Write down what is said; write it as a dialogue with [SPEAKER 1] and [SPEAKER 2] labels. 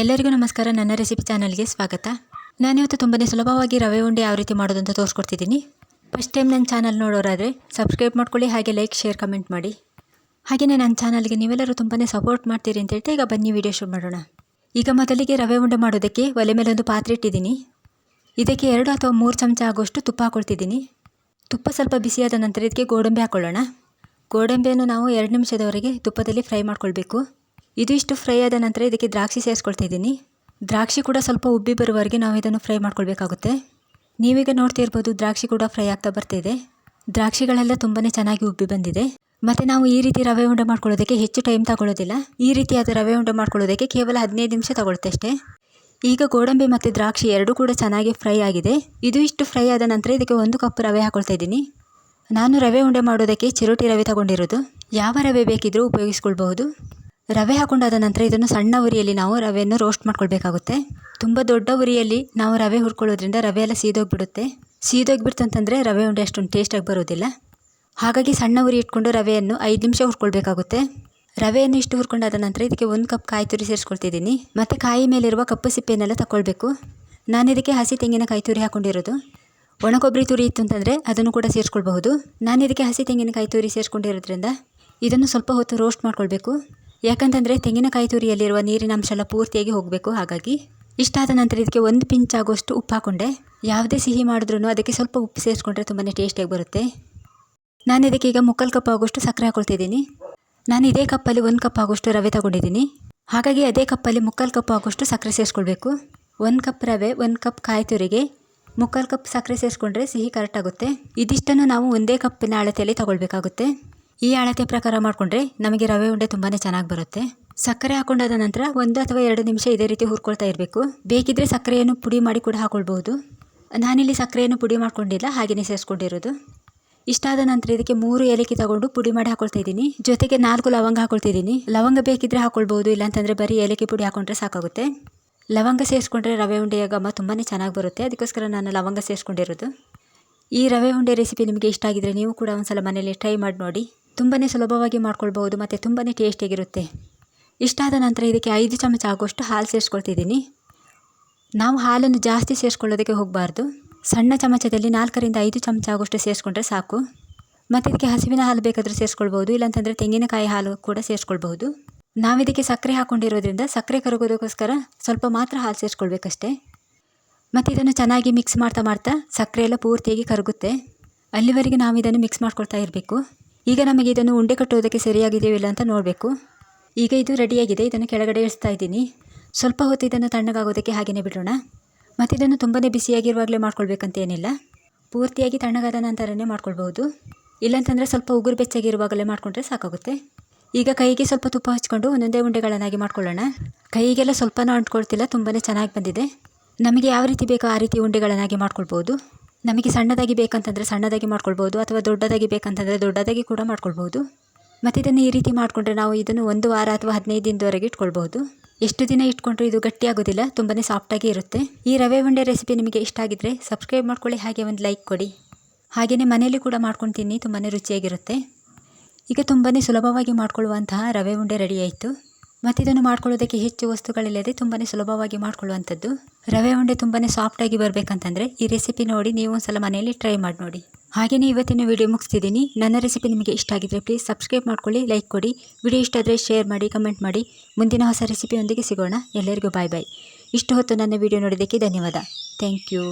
[SPEAKER 1] ಎಲ್ಲರಿಗೂ ನಮಸ್ಕಾರ. ನನ್ನ ರೆಸಿಪಿ ಚಾನಲ್ಗೆ ಸ್ವಾಗತ. ನಾನಿವತ್ತು ತುಂಬಾ ಸುಲಭವಾಗಿ ರವೆ ಉಂಡೆ ಯಾವ ರೀತಿ ಮಾಡೋದಂತ ತೋರಿಸ್ಕೊಡ್ತಿದ್ದೀನಿ. ಫಸ್ಟ್ ಟೈಮ್ ನನ್ನ ಚಾನಲ್ ನೋಡೋರಾದರೆ ಸಬ್ಸ್ಕ್ರೈಬ್ ಮಾಡ್ಕೊಳ್ಳಿ, ಹಾಗೆ ಲೈಕ್ ಶೇರ್ ಕಮೆಂಟ್ ಮಾಡಿ. ಹಾಗೆಯೇ ನನ್ನ ಚಾನಲ್ಗೆ ನೀವೆಲ್ಲರೂ ತುಂಬಾ ಸಪೋರ್ಟ್ ಮಾಡ್ತೀರಿ ಅಂತ ಹೇಳ್ತಾ ಈಗ ಬನ್ನಿ ವಿಡಿಯೋ ಶುರು ಮಾಡೋಣ. ಈಗ ಮೊದಲಿಗೆ ರವೆ ಉಂಡೆ ಮಾಡೋದಕ್ಕೆ ಒಲೆ ಮೇಲೆ ಒಂದು ಪಾತ್ರೆ ಇಟ್ಟಿದ್ದೀನಿ. ಇದಕ್ಕೆ ಎರಡು ಅಥವಾ ಮೂರು ಚಮಚ ಆಗುವಷ್ಟು ತುಪ್ಪ ಹಾಕೊಳ್ತಿದ್ದೀನಿ. ತುಪ್ಪ ಸ್ವಲ್ಪ ಬಿಸಿಯಾದ ನಂತರ ಇದಕ್ಕೆ ಗೋಡಂಬಿ ಹಾಕ್ಕೊಳ್ಳೋಣ ಗೋಡಂಬಿಯನ್ನು ನಾವು ಎರಡು ನಿಮಿಷದವರೆಗೆ ತುಪ್ಪದಲ್ಲಿ ಫ್ರೈ ಮಾಡ್ಕೊಳ್ಬೇಕು. ಇದು ಇಷ್ಟು ಫ್ರೈ ಆದ ನಂತರ ಇದಕ್ಕೆ ದ್ರಾಕ್ಷಿ ಸೇರಿಸ್ಕೊಳ್ತಾ ಇದ್ದೀನಿ ದ್ರಾಕ್ಷಿ ಕೂಡ ಸ್ವಲ್ಪ ಉಬ್ಬಿ ಬರುವವರೆಗೆ ನಾವು ಇದನ್ನು ಫ್ರೈ ಮಾಡ್ಕೊಳ್ಬೇಕಾಗುತ್ತೆ. ನೀವೀಗ ನೋಡ್ತಾ ಇರ್ಬೋದು ದ್ರಾಕ್ಷಿ ಕೂಡ ಫ್ರೈ ಆಗ್ತಾ ಬರ್ತಿದೆ. ದ್ರಾಕ್ಷಿಗಳೆಲ್ಲ ತುಂಬಾ ಚೆನ್ನಾಗಿ ಉಬ್ಬಿ ಬಂದಿದೆ. ಮತ್ತು ನಾವು ಈ ರೀತಿ ರವೆ ಉಂಡೆ ಮಾಡ್ಕೊಳ್ಳೋದಕ್ಕೆ ಹೆಚ್ಚು ಟೈಮ್ ತಗೊಳ್ಳೋದಿಲ್ಲ. ಈ ರೀತಿಯಾದ ರವೆ ಉಂಡೆ ಮಾಡ್ಕೊಳ್ಳೋದಕ್ಕೆ ಕೇವಲ ಹದಿನೈದು ನಿಮಿಷ ತಗೊಳುತ್ತೆ ಅಷ್ಟೇ. ಈಗ ಗೋಡಂಬಿ ಮತ್ತು ದ್ರಾಕ್ಷಿ ಎರಡೂ ಕೂಡ ಚೆನ್ನಾಗಿ ಫ್ರೈ ಆಗಿದೆ. ಇದು ಇಷ್ಟು ಫ್ರೈ ಆದ ನಂತರ ಇದಕ್ಕೆ ಒಂದು ಕಪ್ ರವೆ ಹಾಕೊಳ್ತಾ ಇದ್ದೀನಿ. ನಾನು ರವೆ ಉಂಡೆ ಮಾಡೋದಕ್ಕೆ ಚಿರೋಟಿ ರವೆ ತಗೊಂಡಿರೋದು. ಯಾವ ರವೆ ಬೇಕಿದ್ರೂ ಉಪಯೋಗಿಸ್ಕೊಳ್ಬಹುದು. ರವೆ ಹಾಕೊಂಡಾದ ನಂತರ ಇದನ್ನು ಸಣ್ಣ ಉರಿಯಲ್ಲಿ ನಾವು ರವೆಯನ್ನು ರೋಸ್ಟ್ ಮಾಡ್ಕೊಳ್ಬೇಕಾಗುತ್ತೆ. ತುಂಬ ದೊಡ್ಡ ಉರಿಯಲ್ಲಿ ನಾವು ರವೆ ಹುರ್ಕೊಳ್ಳೋದ್ರಿಂದ ರವೆ ಎಲ್ಲ ಸೀದೋಗ್ಬಿಡುತ್ತೆ. ಸೀದೋಗಿಬಿಡ್ತಂತಂದರೆ ರವೆ ಉಂಡೆ ಅಷ್ಟೊಂದು ಟೇಸ್ಟಾಗಿ ಬರೋದಿಲ್ಲ. ಹಾಗಾಗಿ ಸಣ್ಣ ಉರಿ ಇಟ್ಕೊಂಡು ರವೆಯನ್ನು ಐದು ನಿಮಿಷ ಹುರ್ಕೊಳ್ಬೇಕಾಗುತ್ತೆ. ರವೆಯನ್ನು ಇಷ್ಟು ಹುರ್ಕೊಂಡಾದ ನಂತರ ಇದಕ್ಕೆ ಒಂದು ಕಪ್ ಕಾಯಿ ತುರಿ ಸೇರಿಸ್ಕೊಳ್ತಿದ್ದೀನಿ. ಮತ್ತು ಕಾಯಿ ಮೇಲಿರುವ ಕಪ್ಪು ಸಿಪ್ಪೆಯನ್ನೆಲ್ಲ ತಗೊಳ್ಬೇಕು ನಾನು ಇದಕ್ಕೆ ಹಸಿ ತೆಂಗಿನಕಾಯಿ ತುರಿ ಹಾಕೊಂಡಿರೋದು. ಒಣ ಕೊಬ್ಬರಿ ತುರಿ ಇತ್ತು ಅಂತಂದರೆ ಅದನ್ನು ಕೂಡ ಸೇರಿಸ್ಕೊಳ್ಬಹುದು. ನಾನು ಇದಕ್ಕೆ ಹಸಿ ತೆಂಗಿನಕಾಯಿ ತುರಿ ಸೇರಿಸ್ಕೊಂಡಿರೋದ್ರಿಂದ ಇದನ್ನು ಸ್ವಲ್ಪ ಹೊತ್ತು ರೋಸ್ಟ್ ಮಾಡ್ಕೊಳ್ಬೇಕು. ಯಾಕಂತಂದರೆ ತೆಂಗಿನಕಾಯಿ ತುರಿಯಲ್ಲಿರುವ ನೀರಿನ ಅಂಶ ಎಲ್ಲ ಪೂರ್ತಿಯಾಗಿ ಹೋಗಬೇಕು. ಹಾಗಾಗಿ ಇಷ್ಟಾದ ನಂತರ ಇದಕ್ಕೆ ಒಂದು ಪಿಂಚ್ ಆಗುವಷ್ಟು ಉಪ್ಪು ಹಾಕೊಂಡೆ ಯಾವುದೇ ಸಿಹಿ ಮಾಡಿದ್ರೂ ಅದಕ್ಕೆ ಸ್ವಲ್ಪ ಉಪ್ಪು ಸೇರಿಸ್ಕೊಂಡ್ರೆ ತುಂಬಾ ಟೇಸ್ಟಿಯಾಗಿ ಬರುತ್ತೆ. ನಾನು ಇದಕ್ಕೆ ಈಗ ಮುಕ್ಕಾಲು ಕಪ್ ಆಗುವಷ್ಟು ಸಕ್ಕರೆ ಹಾಕೊಳ್ತಿದ್ದೀನಿ. ನಾನು ಇದೇ ಕಪ್ಪಲ್ಲಿ ಒಂದು ಕಪ್ ಆಗುವಷ್ಟು ರವೆ ತಗೊಂಡಿದ್ದೀನಿ. ಹಾಗಾಗಿ ಅದೇ ಕಪ್ಪಲ್ಲಿ ಮುಕ್ಕಾಲು ಕಪ್ ಆಗುವಷ್ಟು ಸಕ್ಕರೆ ಸೇರಿಸ್ಕೊಳ್ಬೇಕು. ಒಂದು ಕಪ್ ರವೆ, ಒಂದು ಕಪ್ ಕಾಯಿ ತುರಿಗೆ, ಮುಕ್ಕಾಲು ಕಪ್ ಸಕ್ಕರೆ ಸೇರಿಸ್ಕೊಂಡ್ರೆ ಸಿಹಿ ಕರೆಕ್ಟ್ ಆಗುತ್ತೆ. ಇದಿಷ್ಟನ್ನು ನಾವು ಒಂದೇ ಕಪ್ಪಿನ ಅಳತೆಯಲ್ಲಿ ತಗೊಳ್ಬೇಕಾಗುತ್ತೆ. ಈ ಅಳತೆ ಪ್ರಕಾರ ಮಾಡಿಕೊಂಡ್ರೆ ನಮಗೆ ರವೆ ಉಂಡೆ ತುಂಬಾ ಚೆನ್ನಾಗಿ ಬರುತ್ತೆ. ಸಕ್ಕರೆ ಹಾಕೊಂಡಾದ ನಂತರ ಒಂದು ಅಥವಾ ಎರಡು ನಿಮಿಷ ಇದೇ ರೀತಿ ಹುರ್ಕೊಳ್ತಾ ಇರಬೇಕು. ಬೇಕಿದ್ರೆ ಸಕ್ಕರೆಯನ್ನು ಪುಡಿ ಮಾಡಿ ಕೂಡ ಹಾಕೊಳ್ಬಹುದು ನಾನಿಲ್ಲಿ ಸಕ್ಕರೆಯನ್ನು ಪುಡಿ ಮಾಡ್ಕೊಂಡಿಲ್ಲ ಹಾಗೆಯೇ ಸೇರಿಸ್ಕೊಂಡಿರೋದು. ಇಷ್ಟಾದ ನಂತರ ಇದಕ್ಕೆ ಮೂರು ಏಲಕ್ಕಿ ತಗೊಂಡು ಪುಡಿ ಮಾಡಿ ಹಾಕೊಳ್ತಾ ಇದ್ದೀನಿ. ಜೊತೆಗೆ ನಾಲ್ಕು ಲವಂಗ ಹಾಕೊಳ್ತಿದ್ದೀನಿ ಲವಂಗ ಬೇಕಿದ್ರೆ ಹಾಕೊಳ್ಬಹುದು ಇಲ್ಲಾಂತಂದರೆ ಬರೀ ಏಲಕ್ಕಿ ಪುಡಿ ಹಾಕೊಂಡ್ರೆ ಸಾಕಾಗುತ್ತೆ. ಲವಂಗ ಸೇರಿಸ್ಕೊಂಡ್ರೆ ರವೆ ಉಂಡೆಯ ಘಮ ತುಂಬಾ ಚೆನ್ನಾಗಿ ಬರುತ್ತೆ. ಅದಕ್ಕೋಸ್ಕರ ನಾನು ಲವಂಗ ಸೇರಿಸ್ಕೊಂಡಿರೋದು. ಈ ರವೆ ಉಂಡೆ ರೆಸಿಪಿ ನಿಮಗೆ ಇಷ್ಟ ಆಗಿದ್ರೆ ನೀವು ಕೂಡ ಒಂದ್ಸಲ ಮನೇಲಿ ಟ್ರೈ ಮಾಡಿ ನೋಡಿ. ತುಂಬಾ ಸುಲಭವಾಗಿ ಮಾಡ್ಕೊಳ್ಬೋದು ಮತ್ತು ತುಂಬಾ ಟೇಸ್ಟಿಯಾಗಿರುತ್ತೆ ಇಷ್ಟಾದ ನಂತರ ಇದಕ್ಕೆ ಐದು ಚಮಚ ಆಗುವಷ್ಟು ಹಾಲು ಸೇರಿಸ್ಕೊಳ್ತಿದ್ದೀನಿ. ನಾವು ಹಾಲನ್ನು ಜಾಸ್ತಿ ಸೇರಿಸ್ಕೊಳ್ಳೋದಕ್ಕೆ ಹೋಗಬಾರ್ದು. ಸಣ್ಣ ಚಮಚದಲ್ಲಿ ನಾಲ್ಕರಿಂದ ಐದು ಚಮಚ ಆಗುವಷ್ಟು ಸೇರಿಸ್ಕೊಂಡ್ರೆ ಸಾಕು. ಮತ್ತು ಇದಕ್ಕೆ ಹಸುವಿನ ಹಾಲು ಬೇಕಾದರೂ ಸೇರಿಸ್ಕೊಳ್ಬೋದು ಇಲ್ಲಾಂತಂದರೆ ತೆಂಗಿನಕಾಯಿ ಹಾಲು ಕೂಡ ಸೇರಿಸ್ಕೊಳ್ಬಹುದು. ನಾವಿದಕ್ಕೆ ಸಕ್ಕರೆ ಹಾಕ್ಕೊಂಡಿರೋದ್ರಿಂದ ಸಕ್ಕರೆ ಕರಗೋದಕ್ಕೋಸ್ಕರ ಸ್ವಲ್ಪ ಮಾತ್ರ ಹಾಲು ಸೇರಿಸ್ಕೊಳ್ಬೇಕಷ್ಟೇ. ಮತ್ತು ಇದನ್ನು ಚೆನ್ನಾಗಿ ಮಿಕ್ಸ್ ಮಾಡ್ತಾ ಮಾಡ್ತಾ ಸಕ್ಕರೆ ಎಲ್ಲ ಪೂರ್ತಿಯಾಗಿ ಕರಗುತ್ತೆ. ಅಲ್ಲಿವರೆಗೆ ನಾವು ಇದನ್ನು ಮಿಕ್ಸ್ ಮಾಡ್ಕೊಳ್ತಾ ಇರಬೇಕು. ಈಗ ನಮಗೆ ಇದನ್ನು ಉಂಡೆ ಕಟ್ಟೋದಕ್ಕೆ ಸರಿಯಾಗಿದೆಯೋ ಇಲ್ಲ ಅಂತ ನೋಡಬೇಕು. ಈಗ ಇದು ರೆಡಿಯಾಗಿದೆ. ಇದನ್ನು ಕೆಳಗಡೆ ಇಳಿಸ್ತಾ ಇದ್ದೀನಿ. ಸ್ವಲ್ಪ ಹೊತ್ತು ಇದನ್ನು ತಣ್ಣಗಾಗೋದಕ್ಕೆ ಹಾಗೆಯೇ ಬಿಡೋಣ. ಮತ್ತು ಇದನ್ನು ತುಂಬಾ ಬಿಸಿಯಾಗಿರುವಾಗಲೇ ಮಾಡ್ಕೊಳ್ಬೇಕಂತೇನಿಲ್ಲ ಪೂರ್ತಿಯಾಗಿ ತಣ್ಣಗಾದ ನಂತರನೇ ಮಾಡ್ಕೊಳ್ಬಹುದು. ಇಲ್ಲಾಂತಂದರೆ ಸ್ವಲ್ಪ ಉಗುರು ಬೆಚ್ಚಾಗಿರುವಾಗಲೇ ಮಾಡಿಕೊಂಡ್ರೆ ಸಾಕಾಗುತ್ತೆ. ಈಗ ಕೈಗೆ ಸ್ವಲ್ಪ ತುಪ್ಪ ಹಚ್ಕೊಂಡು ಒಂದೊಂದೇ ಉಂಡೆಗಳನ್ನಾಗಿ ಮಾಡ್ಕೊಳ್ಳೋಣ. ಕೈಗೆಲ್ಲ ಸ್ವಲ್ಪನೂ ಅಂಟ್ಕೊಳ್ತಿಲ್ಲ ತುಂಬಾ ಚೆನ್ನಾಗಿ ಬಂದಿದೆ. ನಮಗೆ ಯಾವ ರೀತಿ ಬೇಕೋ ಆ ರೀತಿ ಉಂಡೆಗಳನ್ನಾಗಿ ಮಾಡ್ಕೊಳ್ಬೋದು ನಮಗೆ ಸಣ್ಣದಾಗಿ ಬೇಕಂತಂದರೆ ಸಣ್ಣದಾಗಿ ಮಾಡ್ಕೊಳ್ಬೋದು ಅಥವಾ ದೊಡ್ಡದಾಗಿ ಬೇಕಂತಂದರೆ ದೊಡ್ಡದಾಗಿ ಕೂಡ ಮಾಡ್ಕೊಳ್ಬೋದು. ಮತ್ತು ಇದನ್ನು ಈ ರೀತಿ ಮಾಡಿಕೊಂಡ್ರೆ ನಾವು ಇದನ್ನು ಒಂದು ವಾರ ಅಥವಾ ಹದಿನೈದು ದಿನದವರೆಗೆ ಇಟ್ಕೊಳ್ಬೋದು. ಎಷ್ಟು ದಿನ ಇಟ್ಕೊಂಡ್ರೂ ಇದು ಗಟ್ಟಿಯಾಗೋದಿಲ್ಲ ತುಂಬಾ ಸಾಫ್ಟಾಗಿ ಇರುತ್ತೆ. ಈ ರವೆ ಉಂಡೆ ರೆಸಿಪಿ ನಿಮಗೆ ಇಷ್ಟ ಆಗಿದ್ದರೆ ಸಬ್ಸ್ಕ್ರೈಬ್ ಮಾಡ್ಕೊಳ್ಳಿ, ಹಾಗೆ ಒಂದು ಲೈಕ್ ಕೊಡಿ. ಹಾಗೆಯೇ ಮನೆಯಲ್ಲಿ ಕೂಡ ಮಾಡ್ಕೊಂಡು ತಿನ್ನಿ ತುಂಬಾ ರುಚಿಯಾಗಿರುತ್ತೆ. ಈಗ ತುಂಬಾ ಸುಲಭವಾಗಿ ಮಾಡ್ಕೊಳ್ಳುವಂತಹ ರವೆ ಉಂಡೆ ರೆಡಿ ಆಯಿತು. ಮತ್ತು ಇದನ್ನು ಮಾಡ್ಕೊಳ್ಳೋದಕ್ಕೆ ಹೆಚ್ಚು ವಸ್ತುಗಳಿಲ್ಲದೆ ತುಂಬಾ ಸುಲಭವಾಗಿ ಮಾಡ್ಕೊಳ್ಳುವಂಥದ್ದು. ರವೆ ಉಂಡೆ ತುಂಬಾ ಸಾಫ್ಟಾಗಿ ಬರಬೇಕಂತಂದರೆ ಈ ರೆಸಿಪಿ ನೋಡಿ ನೀವು ಒಂದ್ಸಲ ಮನೆಯಲ್ಲಿ ಟ್ರೈ ಮಾಡಿ ನೋಡಿ. ಹಾಗೆಯೇ ಇವತ್ತಿನ ವಿಡಿಯೋ ಮುಗಿಸ್ತಿದ್ದೀನಿ. ನನ್ನ ರೆಸಿಪಿ ನಿಮಗೆ ಇಷ್ಟ ಆಗಿದ್ರೆ ಪ್ಲೀಸ್ ಸಬ್ಸ್ಕ್ರೈಬ್ ಮಾಡ್ಕೊಳ್ಳಿ ಲೈಕ್ ಕೊಡಿ. ವಿಡಿಯೋ ಇಷ್ಟ ಆದರೆ ಶೇರ್ ಮಾಡಿ ಕಮೆಂಟ್ ಮಾಡಿ. ಮುಂದಿನ ಹೊಸ ರೆಸಿಪಿಯೊಂದಿಗೆ ಸಿಗೋಣ. ಎಲ್ಲರಿಗೂ ಬಾಯ್ ಬಾಯ್ ಇಷ್ಟು ಹೊತ್ತು ನನ್ನ ವಿಡಿಯೋ ನೋಡಿದ್ದಕ್ಕೆ ಧನ್ಯವಾದ. Thank you